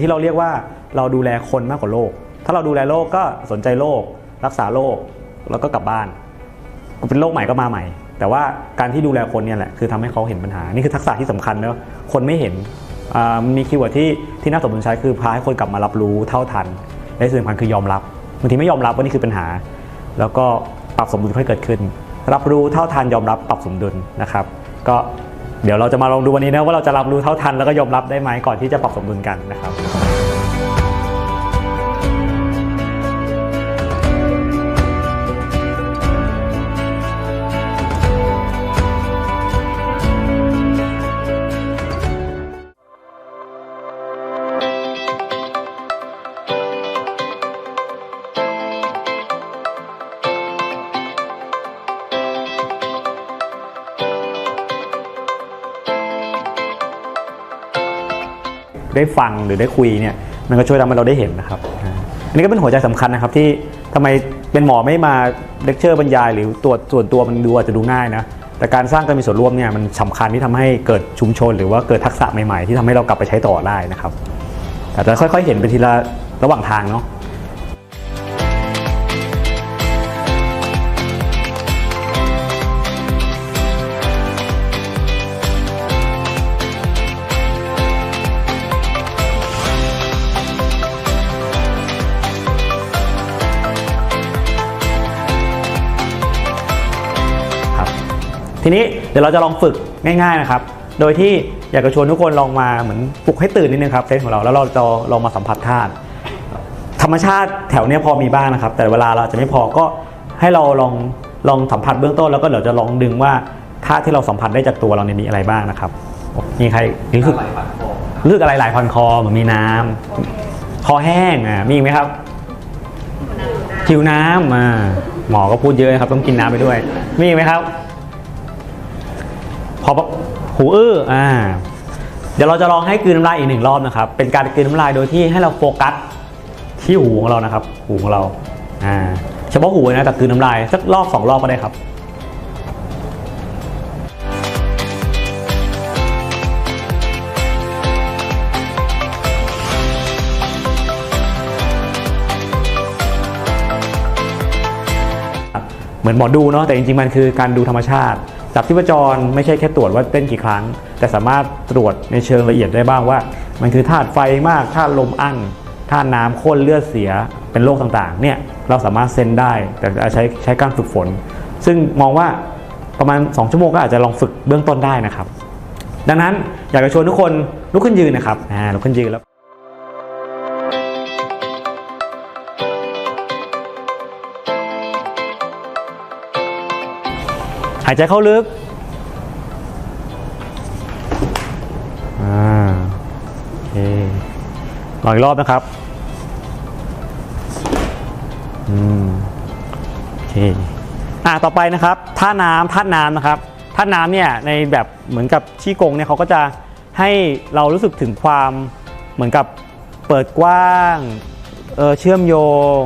ที่เราเรียกว่าเราดูแลคนมากกว่าโลกถ้าเราดูแลโลกก็สนใจโลกรักษาโลกแล้วก็กลับบ้านเป็นโรคใหม่ก็มาใหม่ แต่ว่าการที่ดูแลคนเนี่ยแหละคือทำให้เขาเห็นปัญหา นี่คือทักษะที่สำคัญนะคนไม่เห็นมันมีคีย์เวิร์ดที่ที่น่าสนใจคือพาให้คนกลับมารับรู้เท่าทันและที่สำคัญคือยอมรับบางทีไม่ยอมรับว่านี่คือปัญหา แล้วก็ปรับสมดุลค่อยเกิดขึ้น รับรู้เท่าทันยอมรับปรับสมดุลนะครับ ก็ เดี๋ยวเราจะมาลองดูวันนี้นะว่าเราจะรับรู้เท่าทันแล้วก็ยอมรับได้ไหมก่อนที่จะปรับสมดุลกันนะครับ ได้ฟังหรือได้คุยเนี่ยมันก็ช่วยทำให้เราได้เห็นนะครับอันนี้ก็เป็นหัวใจสำคัญนะครับที่ทำไมเป็นหมอไม่มาเลคเชอร์บรรยาย หรือตรวจส่วนตัวมันดูอาจจะดูง่ายนะแต่การสร้างการมีส่วนร่วมเนี่ยมันสำคัญที่ทำให้เกิดชุมชน หรือว่าเกิดทักษะใหม่ๆ ที่ทำให้เรากลับไปใช้ต่อได้นะครับอาจจะค่อยๆ เห็นไปทีละระหว่างทางเนาะ ทีนี้เดี๋ยวเราจะลองฝึกง่ายๆนะครับ โดยที่อยากจะชวนทุกคนลองมาเหมือนปลุกให้ตื่นนิดนึงครับเซนของเราแล้วเราจะลองมาสัมผัสธาตุธรรมชาติแถวเนี้ยพอมีบ้างนะครับ แต่เวลาเราจะไม่พอก็ให้เราลองลองสัมผัสเบื้องต้นแล้วก็เดี๋ยวจะลองดึงว่าธาตุที่เราสัมผัสได้จากตัวเราเนี่ยมีอะไรบ้างนะครับมีใครรู้สึกรู้สึกอะไรหลายพันคอเหมือนมีน้ำคอแห้งอะมีอีกไหมครับหิวน้ำอ่าหมอก็พูดเยอะครับต้องกินน้ำไปด้วย มีอีกไหมครับ อหูอื้ออ่าเดี๋ยวเราจะลองให้กลืนน้ำลายอีกหนึ่งรอบนะครับ เป็นการกลืนน้ำลายโดยที่ให้เราโฟกัสที่หูของเรานะครับ หูของเราอ่าเฉพาะหูนะแต่กลืนน้ำลายสักรอบสองรอบก็ได้ครับเหมือนหมอดูเนาะแต่จริงๆมันคือการดูธรรมชาติ จับที่ประจรไม่ใช่แค่ตรวจว่าเต้นกี่ครั้ง แต่สามารถตรวจในเชิงละเอียดได้บ้างว่า มันคือธาตุไฟมากธาตุลมอั้นธาตุน้ำข้นเลือดเสียเป็นโรคต่างๆเนี่ยเราสามารถเซ็นได้แต่ใช้ใช้การฝึกฝน ซึ่งมองว่าประมาณ 2 ชั่วโมงก็อาจจะลองฝึกเบื้องต้นได้นะครับ ดังนั้นอยากจะชวนทุกคนลุกขึ้นยืนนะครับอ่าลุกขึ้นยืนแล้วายใจเข้าลึกอ่าโอเคลองอีกรอบนะครับอืมโอเคอ่าต่อไปนะครับท่าน้ำท่าน้ำนะครับท่าน้ำเนี่ยในแบบเหมือนกับชี้กงเนี่ยเขาก็จะให้เรารู้สึกถึงความเหมือนกับเปิดกว้างเเชื่อมโยง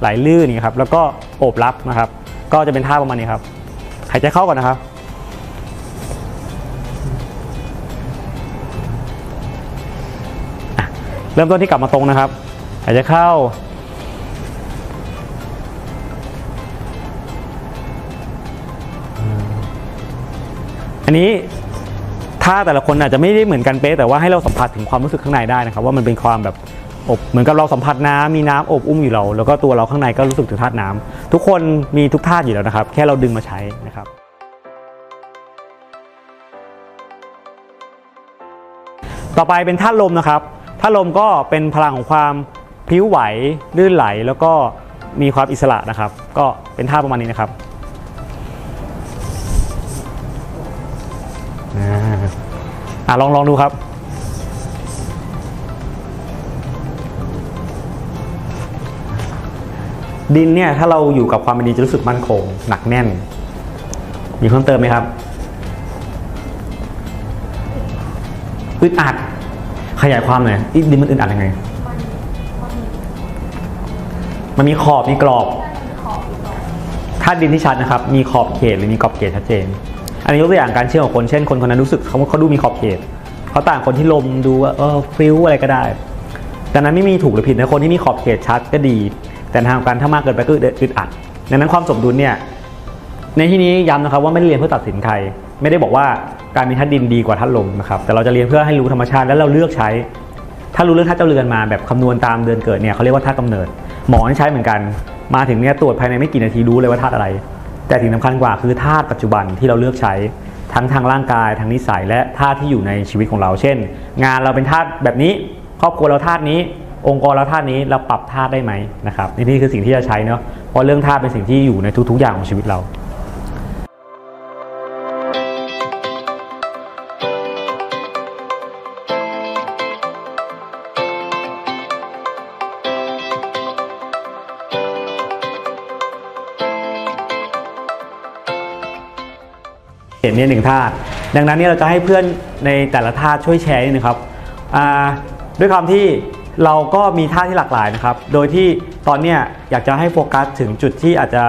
ไหลลื่นอย่ครับแล้วก็โอบรับนะครับ ก็จะเป็นท่าประมาณนี้ครับายใจเข้าก่อนนะครับ เริ่มต้นที่กลับมาตรงนะครับ หายใจเข้า อันนี้ถ้าแต่ละคนอาจจะไม่ได้เหมือนกันเป๊ะแต่ว่าให้เราสัมผัสถึงความรู้สึกข้างในได้นะครับ ว่ามันเป็นความแบบอบเหมือนกับเราสัมผัสน้ำมีน้ำอบอุ้มอยู่เรา แล้วก็ตัวเราข้างในก็รู้สึกถึงธาตุน้ำ ทุกคนมีทุกธาอยู่แล้วนะครับ แค่เราดึงมาใช้นะครับต่อไปเป็นธาลมนะครับธาลมก็เป็นพลังของความพลิ้วไหวลื่นไหลแล้วก็มีความอิสระนะครับ ก็เป็นท่าประมาณนี้นะครับอ่าลองลองดูครับ ดินเนี่ยถ้าเราอยู่กับความเป็นดินจะรู้สึกมั่นคง หนักแน่น มีเพิ่มเติมไหมครับอึดอัดขยายความหน่อยอีดินมันอึดอัดยังไง มันมีขอบมีกรอบ ถ้าดินที่ชัดนะครับ มีขอบเขตหรือมีกรอบเขตชัดเจน อันนี้ยกตัวอย่างการเชื่อมของคน เช่นคนคนนั้นรู้สึกเขาเขาดูมีขอบเขตเขาต่างคนที่ลมดูว่าเออฟิวอะไรก็ได้ ดังนั้นไม่มีถูกหรือผิดนะคนที่มีขอบเขตชัดก็ดี แต่ทางการถ้ามากเกินไปก็อึดอัด ดังนั้นความสมดุลเนี่ยในที่นี้ย้ำนะครับว่าไม่ได้เรียนเพื่อตัดสินใคร ไม่ได้บอกว่าการมีธาตุดินดีกว่าธาตุลมนะครับแต่เราจะเรียนเพื่อให้รู้ธรรมชาติแล้วเราเลือกใช้ ถ้ารู้เรื่องธาตุเจ้าเรือนมาแบบคำนวณตามเดือนเกิดเนี่ยเขาเรียกว่าธาตุกำเนิด หมอนี่ใช้เหมือนกัน มาถึงเนี่ยตรวจภายในไม่กี่นาทีรู้เลยว่าธาตุอะไร แต่สิ่งสำคัญกว่าคือธาตุปัจจุบันที่เราเลือกใช้ทั้งทางร่างกายทางนิสัยและธาตุที่อยู่ในชีวิตของเรา เช่น งานเราเป็นธาตุแบบนี้ ครอบครัวเราธาตุนี้ องค์กรเราธาตุนี้เราปรับธาได้ไหมนะครับนี่คือสิ่งที่จะใช้เนาะเพราะเรื่องธาเป็นสิ่งที่อยู่ในทุก ๆ อย่างของชีวิตเราเห็นเนี่ยหนึ่งธาดังนั้นเนี่ยเราจะให้เพื่อนในแต่ละธาช่วยแชร์นิดนึงครับด้วยความที่ เราก็มีท่าที่หลากหลายนะครับ โดยที่ตอนเนี้ยอยากจะให้โฟกัสถึงจุดที่อาจจะ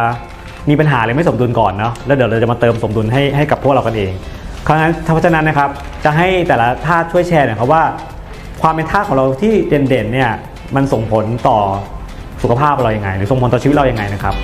มีปัญหาหรือไม่สมดุลก่อนเนาะ แล้วเดี๋ยวเราจะมาเติมสมดุลให้ให้กับพวกเรากันเองครั้งนั้นเพราะฉะนั้นนะครับ จะให้แต่ละท่าช่วยแชร์หน่อยครับว่า ความเป็นท่าของเราที่เด่นๆเนี่ย มันส่งผลต่อสุขภาพเราอย่างไง หรือส่งผลต่อชีวิตเราอย่างไงนะครับ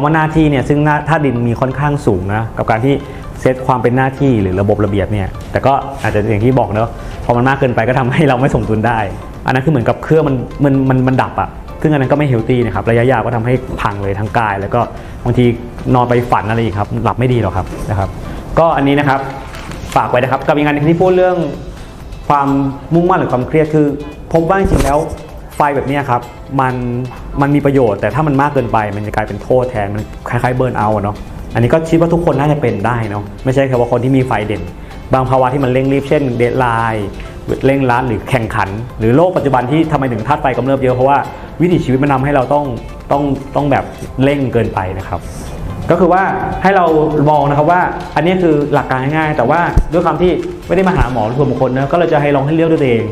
คำว่าหน้าที่เนี่ยซึ่งถ้าดินมีค่อนข้างสูงนะกับการที่เซตความเป็นหน้าที่หรือระบบระเบียบเนี่ยแต่ก็อาจจะอย่างที่บอกเนอะพอมันมากเกินไปก็ทำให้เราไม่สมดุลได้ อันนั้นคือเหมือนกับเครื่องมันมันมันมันดับอะซึ่งอันนั้นก็ไม่เฮลตี้นะครับระยะยาวก็ทำให้พังเลยทั้งกาย แล้วก็บางทีนอนไปฝันอะไรอีกครับหลับไม่ดีหรอกครับนะครับ ก็อันนี้นะครับฝากไว้นะครับกับอีกงานที่พูดเรื่องความมุ่งมั่นหรือความเครียดคือ พบว่าจริงแล้วไฟแบบนี้ครับมัน มันมีประโยชน์แต่ถ้ามันมากเกินไป มันจะกลายเป็นโทษแทนมันคล้ายๆเบิร์นเอาเนาะอันนี้ก็คิดว่าทุกคนน่าจะเป็นได้เนาะไม่ใช่แค่ว่าคนที่มีไฟเด่น บางภาวะที่มันเร่งรีบเช่นเดทไลน์เร่งรัดหรือแข่งขัน หรือโลกปัจจุบันที่ทำไมถึงธาตุไฟกำเริบเยอะเพราะว่าวิถีชีวิตมันนำให้เราต้องต้องต้องแบบเร่งเกินไปนะครับก็คือว่าให้เรามองนะครับว่าอันนี้คือหลักการง่ายๆแต่ว่าด้วยความที่ไม่ได้มาหาหมอส่วนบุคคลนะก็เราจะให้ลองให้เลือกด้วยตัวเอง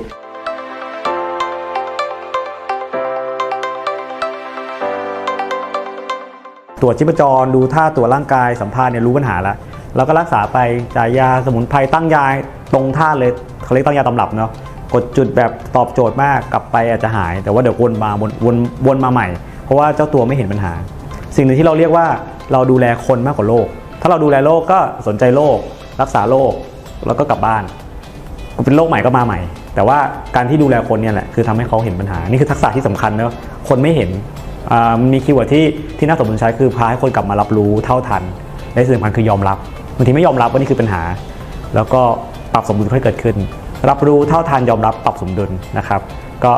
ตรวจชีพจร ดูท่าตรวจร่างกายสัมภาษณ์เนี่ยรู้ปัญหาแล้วเราก็รักษาไปจ่ายยาสมุนไพรตั้งยาตรงท่าเลยเขาเรียกตั้งยาตำรับเนาะกดจุดแบบตอบโจทย์มากกลับไปอาจจะหาย แต่ว่าเดี๋ยววนมาวนวนวนมาใหม่ เพราะว่าเจ้าตัวไม่เห็นปัญหา สิ่งหนึ่งที่เราเรียกว่าเราดูแลคนมากกว่าโรคถ้าเราดูแลโรคก็สนใจโรครักษาโรคแล้วก็กลับบ้านเป็นโรคใหม่ก็มาใหม่ แต่ว่าการที่ดูแลคนเนี่ยแหละคือทำให้เขาเห็นปัญหา นี่คือทักษะที่สำคัญเนอะคนไม่เห็น มีคีย์เวิร์ดที่ที่น่าสนใจคือพาให้คนกลับมารับรู้เท่าทันและสิ่งสำคัญคือยอมรับบางทีไม่ยอมรับว่านี่คือปัญหา แล้วก็ปรับสมดุลให้เกิดขึ้น รับรู้เท่าทันยอมรับปรับสมดุลนะครับ ก็